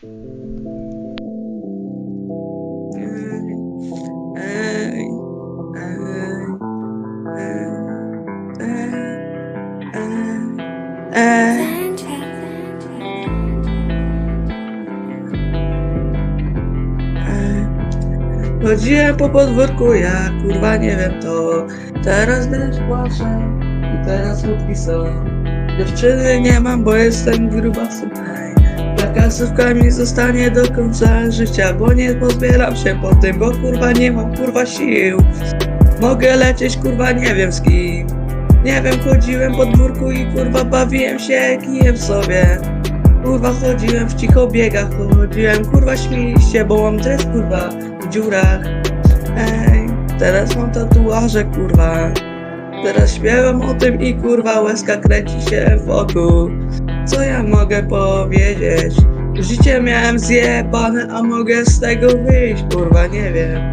Chodziłem po podwórku, ja kurwa nie wiem to Teraz deszcz płacze i teraz łódki są Dziewczyny nie mam, bo jestem grubasem ej. Takasówka mi zostanie do końca życia Bo nie pozbieram się po tym, bo kurwa nie mam kurwa sił Mogę lecieć kurwa nie wiem z kim Nie wiem, chodziłem po dwórku i kurwa bawiłem się kijem sobie Kurwa chodziłem w cicho biegach, chodziłem kurwa śmieliście, bo mam dres kurwa w dziurach. Ej, teraz mam tatuaże kurwa. Teraz śpiewam o tym i kurwa łezka kręci się wokół. Co ja mogę powiedzieć? Życie miałem zjebane, a mogę z tego wyjść, kurwa, nie wiem.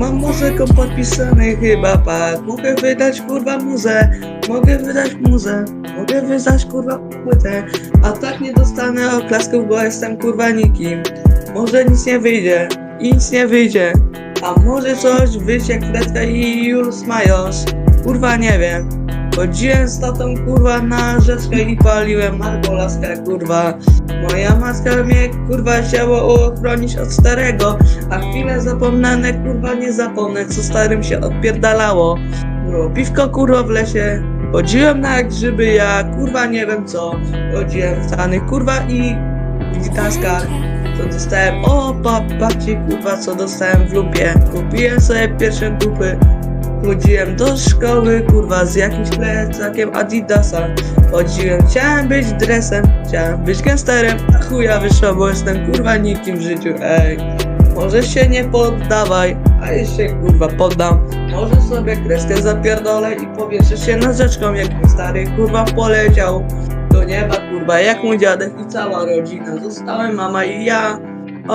Mam muzyką podpisany chyba pak. Mogę wydać kurwa muzę, mogę wydać muzę, mogę wydać kurwa płytę. A tak nie dostanę oklasków, bo jestem kurwa nikim. Może nic nie wyjdzie nic nie wyjdzie. A może coś wyjdzie kredka i już mają. Kurwa nie wiem. Chodziłem z tatą kurwa na rzeczkę i paliłem marbolaskę kurwa. Moja matka mnie kurwa chciała ochronić od starego. A chwilę zapomniane kurwa nie zapomnę co starym się odpierdalało. Było piwko kurwa w lesie. Chodziłem na grzyby ja kurwa nie wiem co. Chodziłem w stany kurwa i gitaskach. Co dostałem, o pap, babci kurwa co dostałem w lupie. Kupiłem sobie pierwsze dupy. Chodziłem do szkoły, kurwa, z jakimś plecakiem Adidasa. Chodziłem, chciałem być dresem, chciałem być gangsterem, a chuja wyszło, bo jestem kurwa nikim w życiu, ej. Może się nie poddawaj, a się kurwa poddam. Może sobie kreskę zapierdolę i powieszę się nad rzeczką, jak mój stary kurwa poleciał do nieba, kurwa, jak mój dziadek i cała rodzina. Zostałem mama i ja. O,